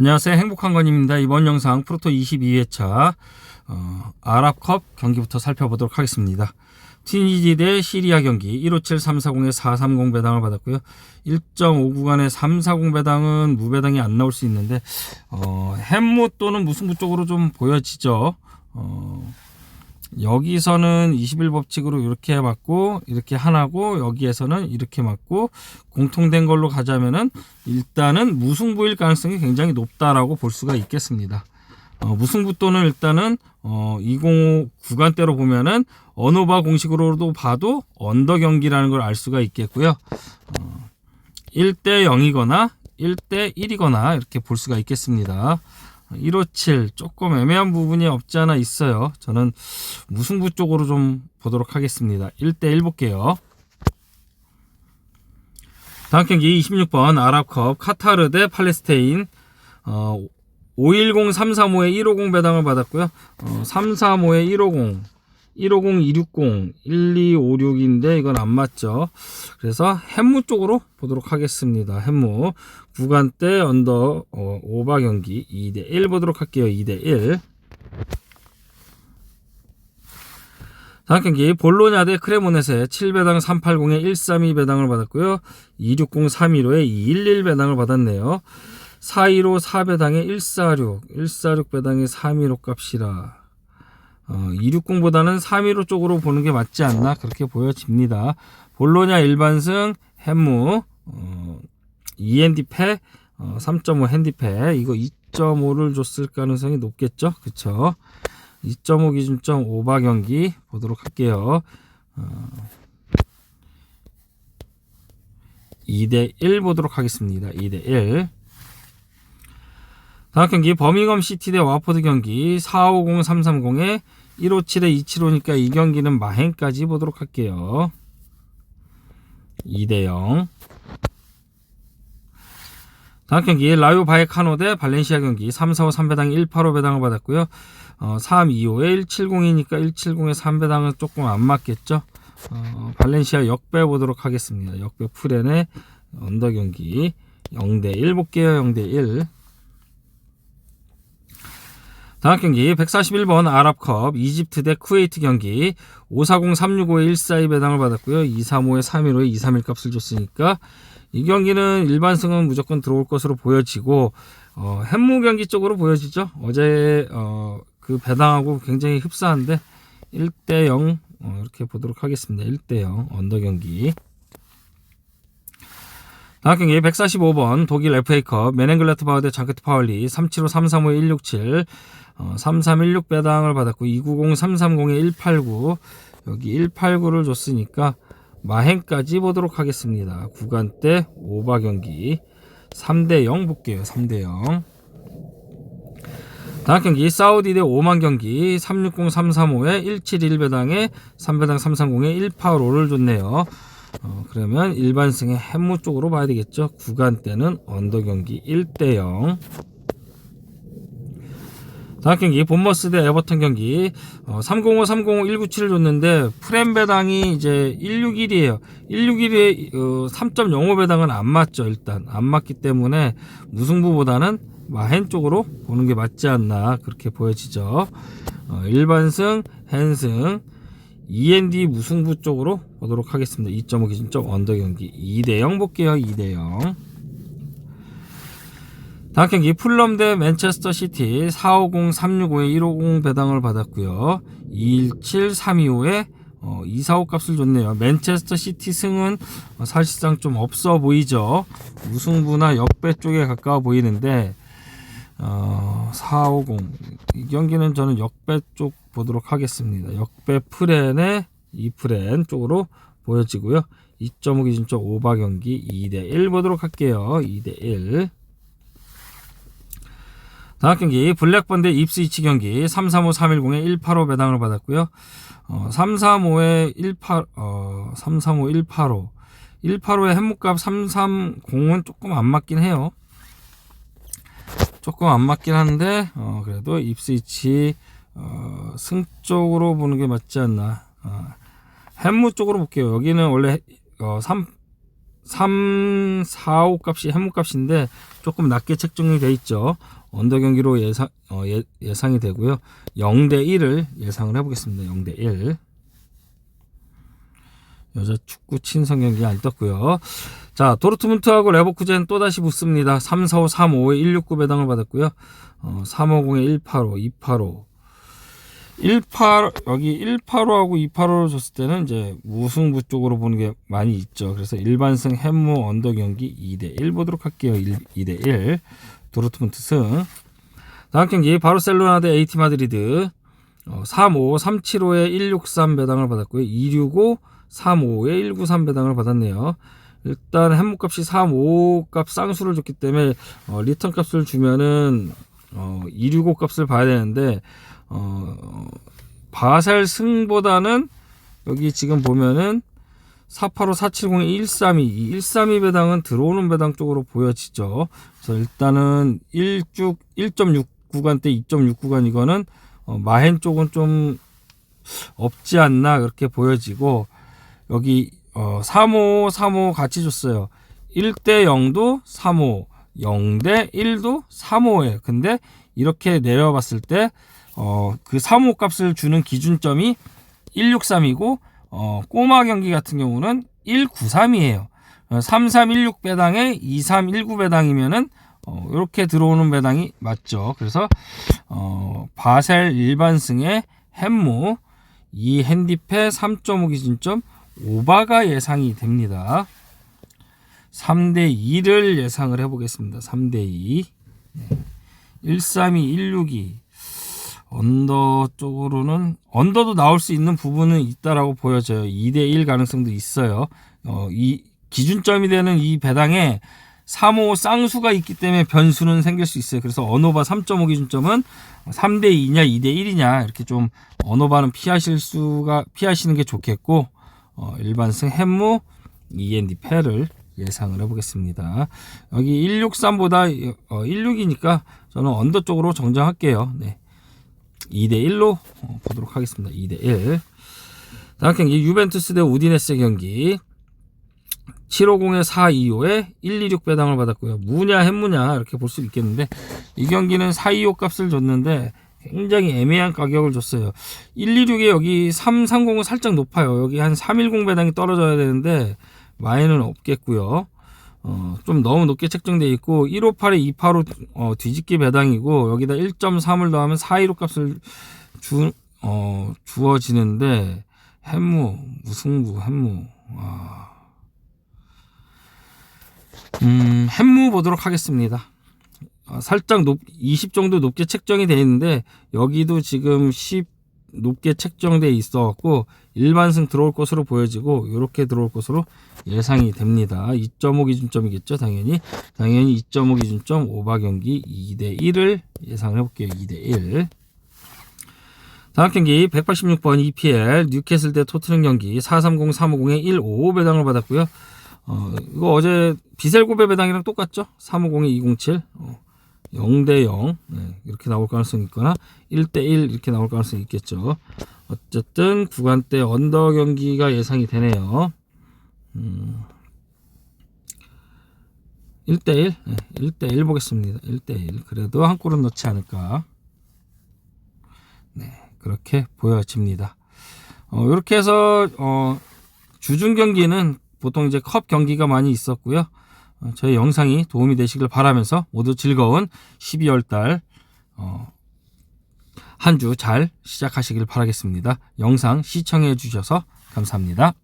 안녕하세요. 행복한 건입니다. 이번 영상 프로토 22회차 어, 아랍컵 경기부터 살펴보도록 하겠습니다. 튀니지 대 시리아 경기 157-340에 430 배당을 받았고요. 1.5 구간의 340 배당은 무배당이 안 나올 수 있는데 어, 햄무 또는 무승부 쪽으로 좀 보여지죠. 어, 여기서는 21법칙으로 이렇게 맞고 이렇게 하나고 여기에서는 이렇게 맞고 공통된 걸로 가자면은 일단은 무승부일 가능성이 굉장히 높다라고 볼 수가 있겠습니다. 어, 무승부 또는 일단은 어, 205 구간대로 보면은 언어바 공식으로도 봐도 언더 경기라는 걸 알 수가 있겠고요. 어, 1대 0이거나 1대 1이거나 이렇게 볼 수가 있겠습니다. 157 조금 애매한 부분이 없지 않아 있어요. 저는 무승부 쪽으로 좀 보도록 하겠습니다. 1대 1 볼게요. 다음 경기 26번 아랍컵 카타르 대 팔레스테인 어, 510335에 150 배당을 받았고요. 어, 335에 150 150, 260, 1256인데 이건 안 맞죠. 그래서 햄무 쪽으로 보도록 하겠습니다. 햄무 구간대 언더 어, 오바 경기 2대 1 보도록 할게요. 2대 1. 다음 경기 볼로냐 대 크레모넷에 7배당 380에 132 배당을 받았고요. 260 315에 211 배당을 받았네요. 415 4배당에 146, 146 배당에 315 값이라. 어, 260보다는 315 쪽으로 보는 게 맞지 않나 그렇게 보여집니다. 볼로냐 일반승 햄무 어, END패 어, 3.5 핸디패 이거 2.5를 줬을 가능성이 높겠죠. 그쵸? 2.5 기준점 오바 경기 보도록 할게요. 어, 2대 1 보도록 하겠습니다. 2대 1. 다음 경기 버밍엄 시티 대 와포드 경기 450330에 157에 275니까 이 경기는 마행까지 보도록 할게요. 2대 0. 다음 경기 라요 바이카노 대 발렌시아 경기 345 3배당 185 배당을 받았고요. 어, 325에 170이니까 170에 3배당은 조금 안 맞겠죠. 어, 발렌시아 역배 보도록 하겠습니다. 역배 프렌의 언더 경기 0대 1 볼게요. 0대 1. 다음 경기 141번 아랍컵 이집트 대 쿠웨이트 경기 540 365에 142 배당을 받았고요. 235에 315에 231 값을 줬으니까 이 경기는 일반승은 무조건 들어올 것으로 보여지고 어, 햄무 경기 쪽으로 보여지죠. 어제 어, 그 배당하고 굉장히 흡사한데 1대 0 어, 이렇게 보도록 하겠습니다. 1대 0 언더 경기. 다음 경기 145번 독일 FA컵 메넨글라트바우 대 장크트 파울리 375 335에 167 어, 3316 배당을 받았고 290 330에 189 여기 189를 줬으니까 마행까지 보도록 하겠습니다. 구간대 오바 경기 3대 0 볼게요. 3대 0. 다음 경기 사우디 대 오만 경기 360 335에 171 배당에 3배당 330에 185를 줬네요. 어, 그러면 일반승의 햄무 쪽으로 봐야 되겠죠. 구간대는 언더 경기 1대 0. 다음 경기 본머스 대 에버턴 경기 어, 305, 305, 197을 줬는데 프렘 배당이 이제 161이에요. 161에 어, 3.05 배당은 안 맞죠. 일단 안 맞기 때문에 무승부보다는 마헨 쪽으로 보는 게 맞지 않나 그렇게 보여지죠. 어, 일반승, 헨승, END 무승부 쪽으로 보도록 하겠습니다. 2.5 기준점 언더 경기 2대 0 볼게요. 2대 0. 다음 경기 풀럼 대 맨체스터 시티 450 365에 150 배당을 받았고요. 217 325에 어, 245 값을 줬네요. 맨체스터 시티 승은 어, 사실상 좀 없어 보이죠. 우승부나 역배 쪽에 가까워 보이는데 어, 450. 이 경기는 저는 역배 쪽 보도록 하겠습니다. 역배 프렌의 2프렌 쪽으로 보여지고요. 2.5 기준점 오바 경기 2대 1 보도록 할게요. 2대 1. 다음 경기 블랙번드 입스이치 경기 335 310에 185 배당을 받았고요. 어, 335에 18 어, 335 185 185의 햄무값 330은 조금 안 맞긴 해요. 조금 안 맞긴 한데 어, 그래도 입스이치 어, 승 쪽으로 보는 게 맞지 않나. 어, 햄무 쪽으로 볼게요. 여기는 원래 어, 3 3, 4, 5 값이 해무 값인데 조금 낮게 책정이 돼 있죠. 언더 경기로 예상 어, 예, 예상이 되고요. 0대 1을 예상을 해보겠습니다. 0대 1. 여자 축구 친선 경기 안 떴고요. 자, 도르트문트하고 레버쿠젠 또다시 붙습니다. 3, 4, 5, 3, 5에 169 배당을 받았고요. 어, 350에 185, 285. 18 여기 185하고 285를 줬을 때는 이제 무승부 쪽으로 보는 게 많이 있죠. 그래서 일반승 햄무 언더 경기 2대 1 보도록 할게요. 1, 2대 1 도르트문트 승. 다음 경기 바르셀로나 대 AT 마드리드 어, 35, 375에 163 배당을 받았고요. 265, 35에 193 배당을 받았네요. 일단 햄무값이 35값 쌍수를 줬기 때문에 어, 리턴 값을 주면은 어, 265 값을 봐야 되는데 어, 바셀 승보다는 여기 지금 보면은 485, 470에 132, 132 배당은 들어오는 배당 쪽으로 보여지죠. 그래서 일단은 1쭉 1.6 구간대 2.6 구간 이거는 어, 마헨 쪽은 좀 없지 않나 그렇게 보여지고 여기 어, 3호, 3호 같이 줬어요. 1대 0도 3호, 0대 1도 3호예요. 근데 이렇게 내려봤을 때 어, 그 3호 값을 주는 기준점이 163이고 어, 꼬마 경기 같은 경우는 193이에요. 3316 배당에 2319 배당이면은 어, 이렇게 들어오는 배당이 맞죠. 그래서 어, 바셀 일반승의 햄무 이 핸디패 3.5 기준점 오바가 예상이 됩니다. 3대 2를 예상을 해보겠습니다. 3대 2. 네. 132, 162. 언더 쪽으로는 언더도 나올 수 있는 부분은 있다라고 보여져요. 2대 1 가능성도 있어요. 어, 이 기준점이 되는 이 배당에 3호 쌍수가 있기 때문에 변수는 생길 수 있어요. 그래서 언어바 3.5 기준점은 3대 2냐 2대 1이냐 이렇게 좀 언어바는 피하실 수가 피하시는 게 좋겠고 어, 일반승 햄무 END 패를 예상을 해보겠습니다. 여기 163보다 어, 16이니까 저는 언더 쪽으로 정정할게요. 네. 2대 1로 어, 보도록 하겠습니다. 2대 1. 다음 경기 유벤투스 대 우디네스 경기 750에 425에 126 배당을 받았고요. 무냐 햄무냐 이렇게 볼 수 있겠는데 이 경기는 425 값을 줬는데 굉장히 애매한 가격을 줬어요. 126에 여기 330은 살짝 높아요. 여기 한 310 배당이 떨어져야 되는데 마이는 없겠고요. 어, 좀 너무 높게 책정돼 있고 158에 285 어, 뒤집기 배당이고 여기다 1.3을 더하면 415 값을 주, 어, 주어지는데 햄무 무승부 햄무 와. 음, 햄무 보도록 하겠습니다. 어, 살짝 높, 20 정도 높게 책정이 되어 있는데 여기도 지금 10 높게 책정돼 있어 갖고 일반승 들어올 것으로 보여지고 이렇게 들어올 것으로 예상이 됩니다. 2.5 기준점이겠죠, 당연히. 당연히 2.5 기준점 오바 경기 2대 1을 예상을 해볼게요. 2대 1. 다음 경기 186번 EPL 뉴캐슬 대 토트넘 경기 430 350에 155 배당을 받았고요. 어, 이거 어제 비셀고베 배당이랑 똑같죠? 350에 207. 어, 0 대 0 네, 이렇게 나올 가능성이 있거나 1 대 1 이렇게 나올 가능성이 있겠죠. 어쨌든 구간대 언더 경기가 예상이 되네요. 음, 1대1? 네, 1대1 보겠습니다. 1대1. 그래도 한 골은 넣지 않을까. 네, 그렇게 보여집니다. 어, 이렇게 해서, 어, 주중 경기는 보통 이제 컵 경기가 많이 있었고요. 어, 저희 영상이 도움이 되시길 바라면서 모두 즐거운 12월 달, 어, 한주 잘 시작하시길 바라겠습니다. 영상 시청해 주셔서 감사합니다.